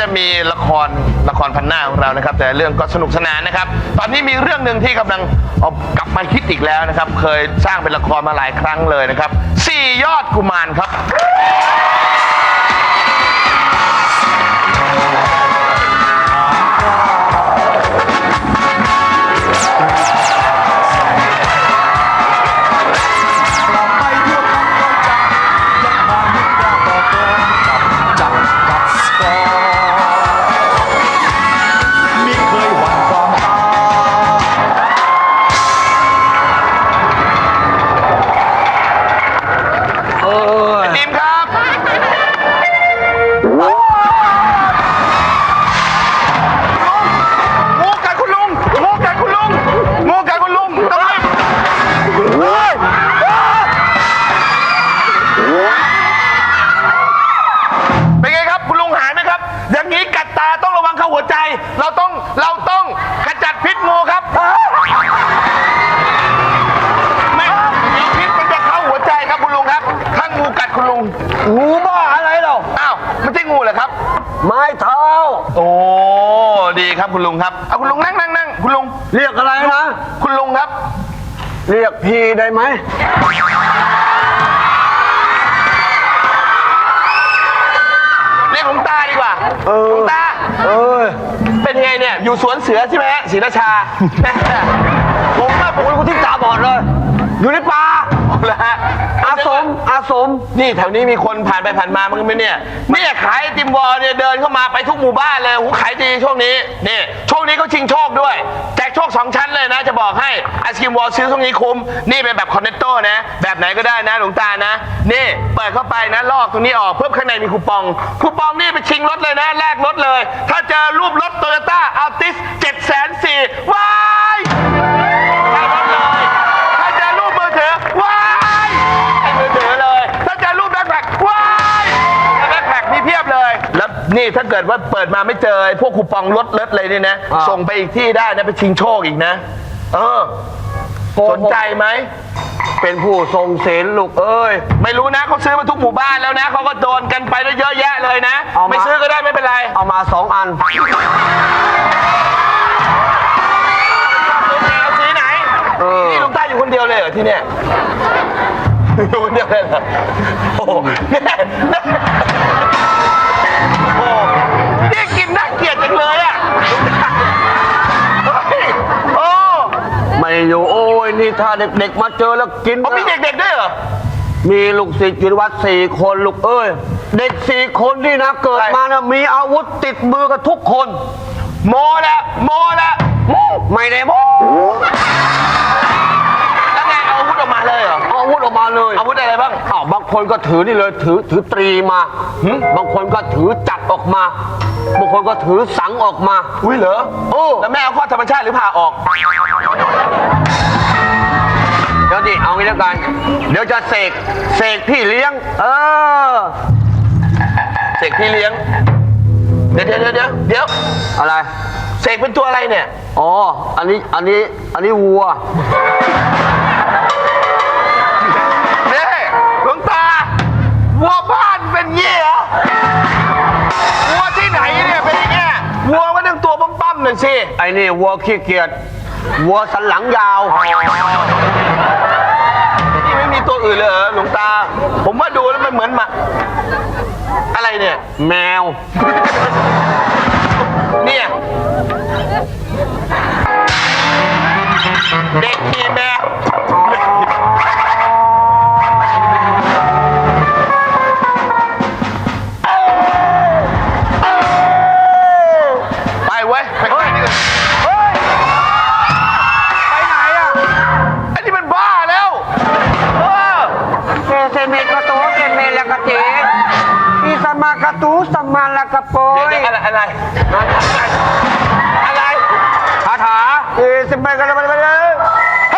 จะมีละครละครพันหน้าของเรานะครับ แต่เรื่องก็สนุกสนานนะครับ ตอนนี้มีเรื่องหนึ่งที่กำลังเอากลับมาคิดอีกแล้วนะครับ เคยสร้างเป็นละครมาหลายครั้งเลยนะครับสี่ยอดกุมารครับ ครับคุณลุงครับเอาคุณลุงนั่งนั่งนั่งคุณลุงเรียกอะไรนะ คุณลุงครับ เรียกพี่ได้ไหมเรียกหลวงตาดีกว่าเออหลวงตาเออเป็นไงเนี่ยอยู่สวนเสือใช่ไหมฮะศรีราชา ผมอะผมเป็นคนที่ตาบอดเลย อยู่ในป่าแล้วฮะอา สมอาสม นี่แถวนี้มีคนผ่านไปผ่านมามั้งไหมเนี่ยเนี่ยขายไอติมวอลเนี่ยเดินเข้ามาไปทุกหมู่บ้านเลยหูขายดีช่วงนี้นี่ช่วงนี้เขาชิงโชคด้วย แจกโชคสองชั้นเลยนะ จะบอกให้ไอศกรีมวอลซื้อช่วงนี้คุ้ม นี่เป็นแบบคอนเนตโต้นะ แบบไหนก็ได้นะหลวงตานะ นี่เปิดเข้าไปนะลอกตรงนี้ออกเพิ่มข้างในมีคูปอง คูปองนี่ไปชิงรถเลยนะแลกรถเลย ถ้าเจอรูปรถโตโยต้าอัลติสเจ็ดแสนสี่ว้าย นี่ถ้าเกิดว่าเปิดมาไม่เจอไอ้พวกคูปองลดเลิศเลยนี่นะ อ่า ส่งไปอีกที่ได้นะไปชิงโชคอีกนะ เออ สนใจไหม เป็นผู้ทรงศีลลูกเอ้ย ไม่รู้นะเขาซื้อมาทุกหมู่บ้านแล้วนะเขาก็โดนกันไปแล้วเยอะแยะเลยนะ เอามา ไม่ซื้อก็ได้ไม่เป็นไร เอามาสองอัน เอาสีไหนเออนี่ลุงต้าอยู่คนเดียวเลยเหรอที่เนี่ย อยู่คนเดียวเลยเหรอโอ้โหเนี่ อยู่โอ้ยนี่ถ้าเด็กๆ มาเจอแล้วกินผมมีเด็กๆด้วยเหรอ มีลูกศิษย์อยู่ในวัดสี่คนลูกเอ้ย เด็กสี่คนนี่นะเกิดใช่มานะมีอาวุธติดมือกันทุกคน โมละโมละไม่ได้โม้ วุธออกมาเลยอาวุธอะไรบ้างอ้าวบางคนก็ถือนี่เลยถือถือตรีมาบางคนก็ถือจักรออกมา บางคนก็ถือสังออกมา อุ้ยเหรอโอ้แล้วแม่เอาข้อธรรมชาติหรือผ่าออก เดี๋ยวดิเอางี้แล้วกัน เดี๋ยวจะเสกเสกพี่เลี้ยง เออเสกพี่เลี้ยง เดี๋ยวเดี๋ยวเดี๋ยวเดี๋ยวเดี๋ยวอะไรเสกเป็นตัวอะไรเนี่ย อ๋อ อันนี้ อันนี้ อันนี้วัว วัวบ้านเป็นเงี้ยเหรอวัวที่ไหนเนี่ยเป็นอย่างเงี้ยวัวมันต้องตัวปั้มๆหน่อยสิ ไอ้นี่วัวขี้เกียจวัวสันหลังยาวนี่ไม่มีตัวอื่นเลยเหรอหลวงตา ผมว่าดูแล้วมันเหมือนหมาอะไรเนี่ย แมว เนี่ย เด็กขี่แมว สมาละกะโปเดี๋ยวยเดี๋ยวอะไรอะไรอะไรคาถาเอสเมกะลยไ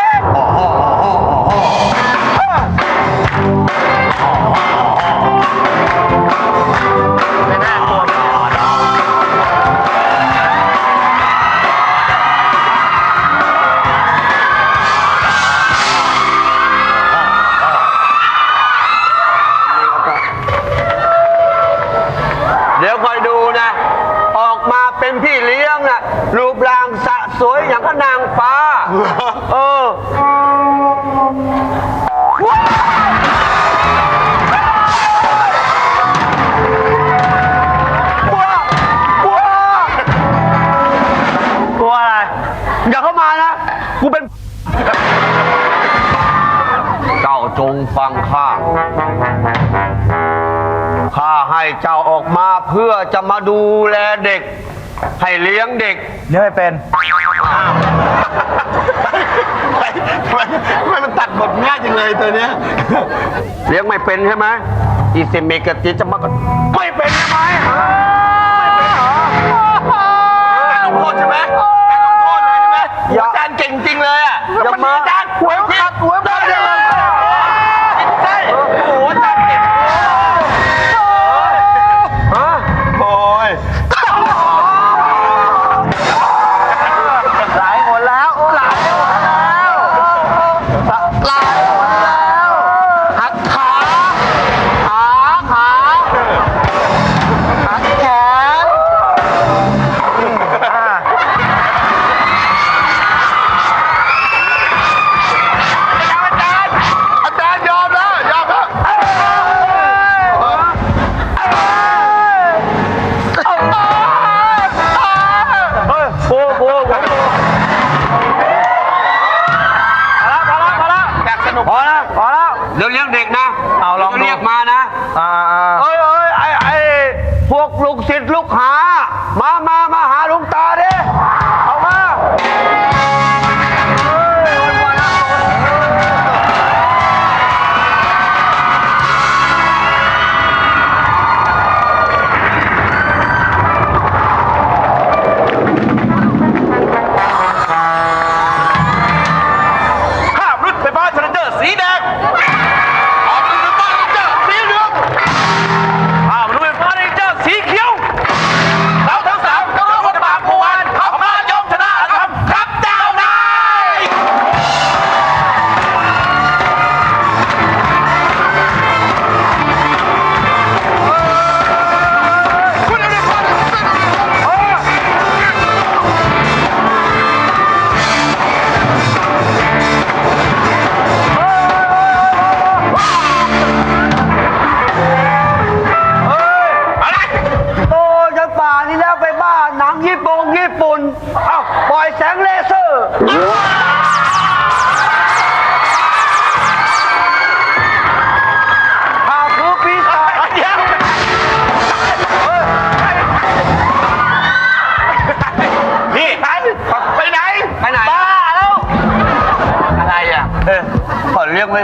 สะสวยอย่างก็นางฟ้า เออกลัวกลัวกลัวอะไรอย่าเข้ามานะ กูเป็น เจ้าจงฟังข้า ข้าให้เจ้าออกมาเพื่อจะมาดูแลเด็ก ให้เลี้ยงเด็ก เลี้ยงไม่เป็น ทำไมทำไมมันตัดบทง่ายจังเลยตัวเนี้ยเลี้ยงไม่เป็นใช่ไหมอีเซเมกกับจิจะมาก็ไม่เป็นใช่ไหม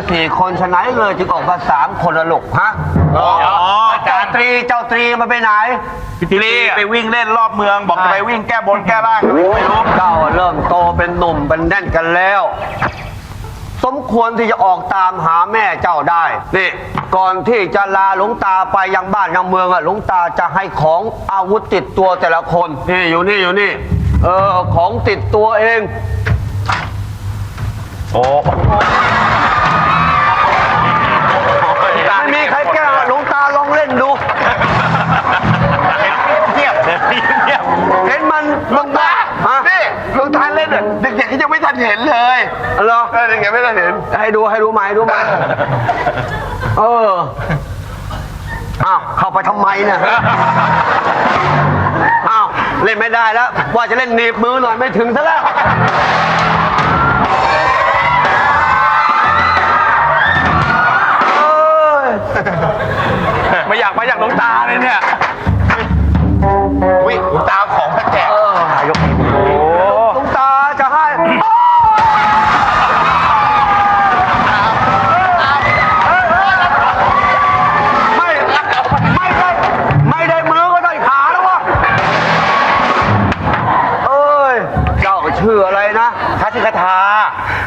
กไว้สี่คนฉะนั้นเลยจึงออกมาสามคนละลูกฮะอ๋อเจ้าตรีเจ้าตรีมาไปไหนพี่ตีไปวิ่งเล่นรอบเมือง บอกจะไปวิ่งแก้บนแก้ร่างไม่รู้เจ้าเริ่มโตเป็นหนุ่มเป็นแน่นกันแล้ว สมควรที่จะออกตามหาแม่เจ้าได้นี่ก่อนที่จะลาหลวงตาไปยังบ้านยังเมืองอะหลวงตาจะให้ของอาวุธติดตัวแต่ละคนนี่อยู่นี่อยู่นี่ เออของติดตัวเอง โอ้ มันหลวงตาฮะนี่หลวงตาเล่นอะเด็กๆก็ยังไม่ทันเห็นเลยเหรอเออเด็กๆไม่ทันเห็น ให้ดูให้ดูไหมดูไหมเอออ้าวเข้าไปทำไมเนี่ยอ้าวเล่นไม่ได้แล้ว ว่าจะเล่นหนีบมือหน่อยไม่ถึงซะแล้วเอ้ยไม่อยากมาอยากหลวงตาเลยเนี่ย คาชิคาทา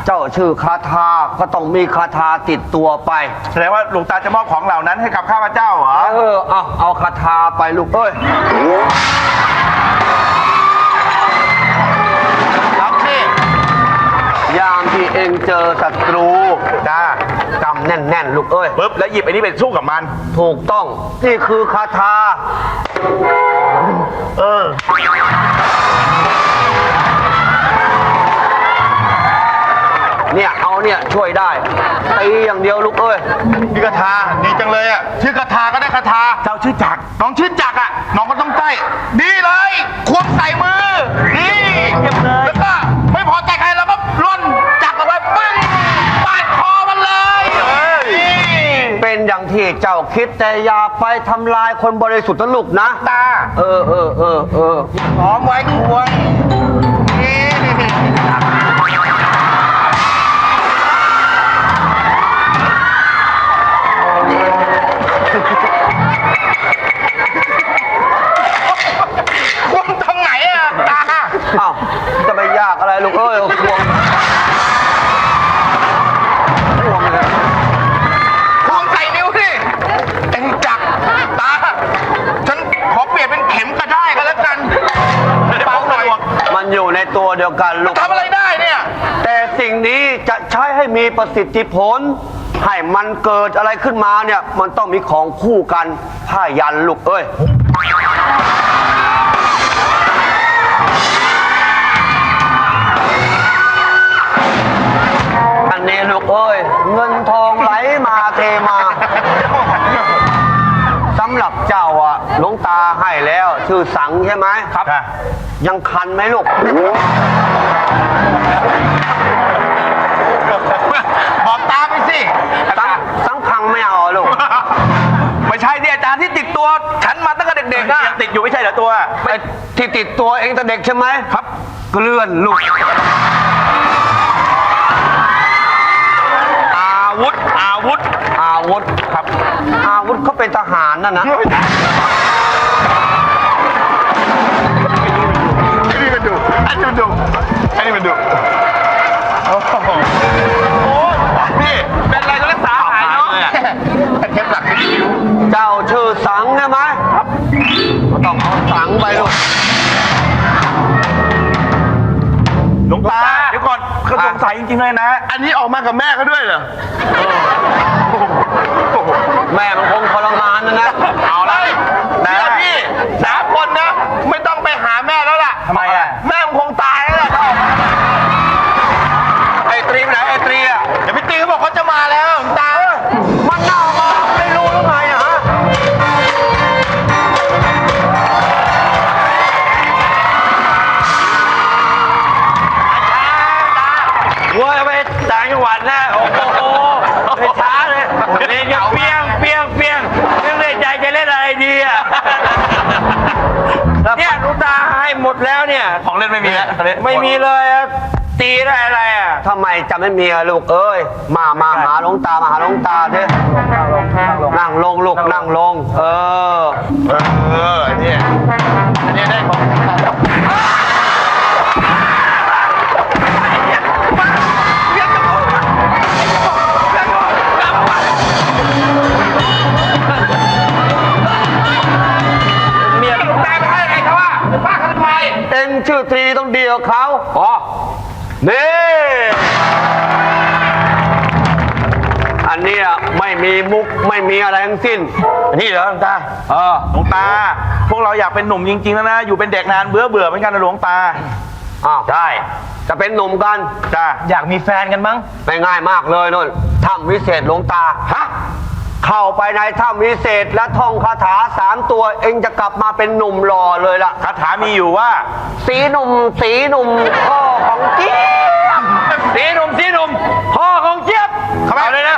เจ้าชื่อคาถาก็ต้องมีคาถาติดตัวไป แสดงว่าหลวงตาจะมอบของเหล่านั้นให้กับข้าพเจ้าเหรอ เออเอาเอาคาถาไปลูกเอ้ยรับสิยามที่เองเจอศัตรูจ้ากำแน่นๆ ลูกเอ้ยปุ๊บแล้วหยิบไอ้นี่ไปสู้กับมัน ถูกต้อง นี่คือคาถา เออ เนี่ยช่วยได้ตีอย่างเดียวลูกเอ้ยพี่กระทาดีจังเลยอะชื่อกระทาก็ได้กระทาเจ้าชื่อจักรน้องชื่อจักรอะน้องก็ต้องใต้ดีเลยควงใส่มือนี่แล้วก็ไม่พอใจใครเราก็ล่นจักรเอาไว้ปึ้งปาดคอมันเลยนี่เป็นอย่างที่เจ้าคิดแต่อย่าไปทำลายคนบริสุทธิ์นะลูกนะตาเออเออเออเออ หอมไว้ควง ยวกันลูก ทำอะไรได้เนี่ย แต่สิ่งนี้จะใช้ให้มีประสิทธิผล ให้มันเกิดอะไรขึ้นมาเนี่ย มันต้องมีของคู่กันผ้ายันลูกเอ้ย อันนี้ลูกเอ้ย เงินทองไหลมาเทมาสำหรับเจ้าอะหลวงตาให้แล้ว ชื่อสังใช่ไหมครับ ยังคันไหมลูก บอกตามไปสิ สังสังคังไม่เอาอะลูก ไม่ใช่เนี่ยอาจารย์ที่ติดตัว ฉันมาตั้งแต่เด็กๆอะยังติดอยู่ไม่ใช่เหรอตัว ไอ้ที่ติดตัวเองแต่เด็กใช่ไหมครับ เกลื่อนลูก อาวุธ อาวุธ อาวุธครับ อาวุธเขาเป็นทหารน่ะนะ อันนี้มันดูอันนี้มันดูโอ้โหพี่เป็นอะไรต้องรักษาหายเนาะเข็มหลักเป็นคิ้วเจ้าชื่อสังใช่ไหมครับก็ต้องเอาสังไปลูกหลวงตาเดี๋ยวก่อนเขาสงสัยจริงๆเลยนะ อันนี้ออกมากับแม่เขาด้วยเหรอ แม่มันคงทรมานนะนะเอาละ ไปไหนไอ้ตรีอะเดี๋ยวพี่ตีเขาบอกเขาจะมาแล้วหลวงตา มันเน่ามาไม่รู้หรือไงอะฮะ วัวไปต่างจังหวัดนะโอ้โหไปช้าเลยเล่นอย่างเปียงเปียงเปียงนึกในใจจะเล่นอะไรดีอะเนี่ยหลูกตาให้หมดแล้วเนี่ยของเล่นไม่มีแล้ว ไม่มีเลยอะ ตีได้อะไรอะทำไมจะไม่มีอะลูกเอ้ย มามาหาหลวงตามาหาหลวงตาเด้นั่งลงลูกนั่งลง เออ เออเนี่ยอันนี้ได้ของเมียหลวงตาไปให้ไงเขาว่าไปป้าเขาทำไมเอ็งชื่อตรีต้องเดียวเขาอ๋อ นี่ อันเนี้ยไม่มีมุกไม่มีอะไรทั้งสิ้น นี่เหรอหลวงตาเออ หลวงตา พวกเราอยากเป็นหนุ่มจริงๆแล้วนะ อยู่เป็นเด็กนานเบื่อเบื่อๆเหมือนกันนะหลวงตา อ้าวได้จะเป็นหนุ่มกันจ้าอยากมีแฟนกันมั้งไม่ง่ายมากเลยนุ่นถ้ำวิเศษหลวงตา ฮะ เข้าไปในถ้ำวิเศษและท่องคาถาสามตัวเองจะกลับมาเป็นหนุ่มหล่อเลยล่ะ คาถามีอยู่ว่า สีหนุ่มสีหนุ่มพ่อของเจี๊ยบสีหนุ่มสีหนุ่มพ่อของเจี๊ยบเข้าไปเอาเลยนะ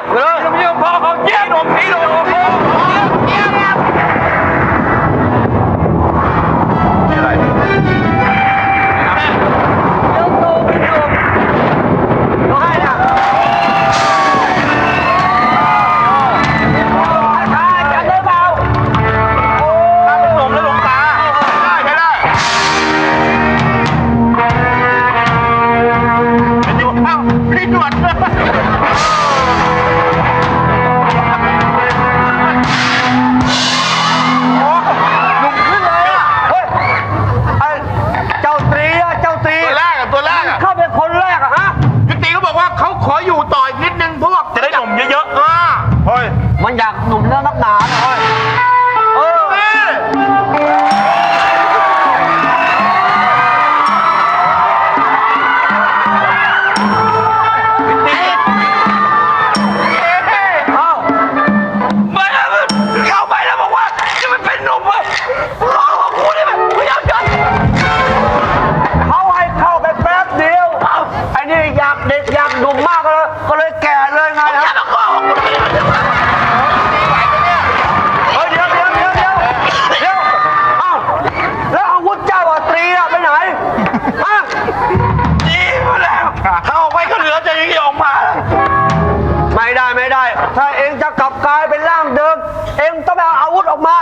มา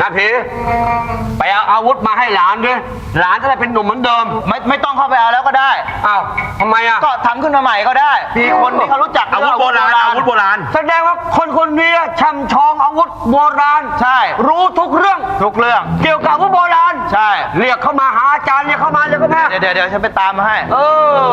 นาทีไปเอาอาวุธมาให้หลานด้วยหลานจะได้เป็นหนุ่มเหมือนเดิม ไม่ไม่ต้องเข้าไปเอาแล้วก็ได้ อ้าวทำไมอะ ก็ทำขึ้นมาใหม่ก็ได้ มีคนที่เขารู้จักอาวุธโบราณอาวุธโบราณ แสดงว่าคนคนนี้ช่ำชองอาวุธโบราณ ใช่ รู้ทุกเรื่อง ทุกเรื่อง เกี่ยวกับอาวุธโบราณ ใช่ เรียกเข้ามาหาอาจารย์เรียกเข้ามาเรียกเข้ามา เดี๋ยวเดี๋ยวเดี๋ยวฉันไปตามมาให้ เออ